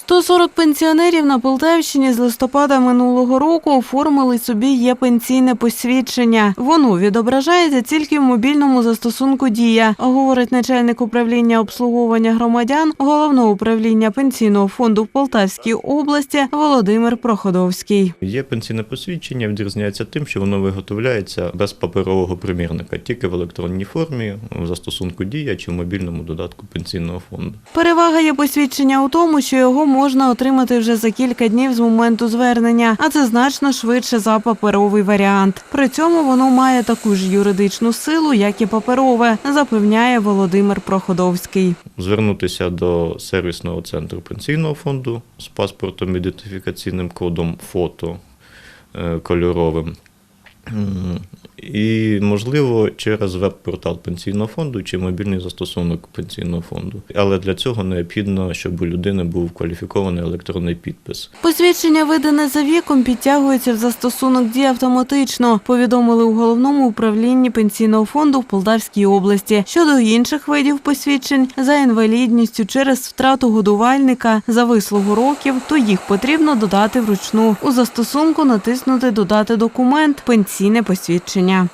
140 пенсіонерів на Полтавщині з листопада минулого року оформили собі є пенсійне посвідчення. Воно відображається тільки в мобільному застосунку Дія, говорить начальник управління обслуговування громадян головного управління пенсійного фонду в Полтавській області Володимир Проходовський. Є пенсійне посвідчення, відрізняється тим, що воно виготовляється без паперового примірника, тільки в електронній формі, в застосунку Дія чи в мобільному додатку пенсійного фонду. Перевага є посвідчення у тому, що його можна отримати вже за кілька днів з моменту звернення, а це значно швидше за паперовий варіант. При цьому воно має таку ж юридичну силу, як і паперове, запевняє Володимир Проходовський. Звернутися до сервісного центру пенсійного фонду з паспортом ідентифікаційним кодом фото е, кольоровим. І, можливо, через веб-портал пенсійного фонду чи мобільний застосунок пенсійного фонду. Але для цього необхідно, щоб у людини був кваліфікований електронний підпис. Посвідчення, видане за віком, підтягується в застосунок дії автоматично. Повідомили у головному управлінні пенсійного фонду в Полтавській області. Щодо інших видів посвідчень за інвалідністю через втрату годувальника за вислугу років, то їх потрібно додати вручну. У застосунку натиснути Додати документ пенсійне посвідчення.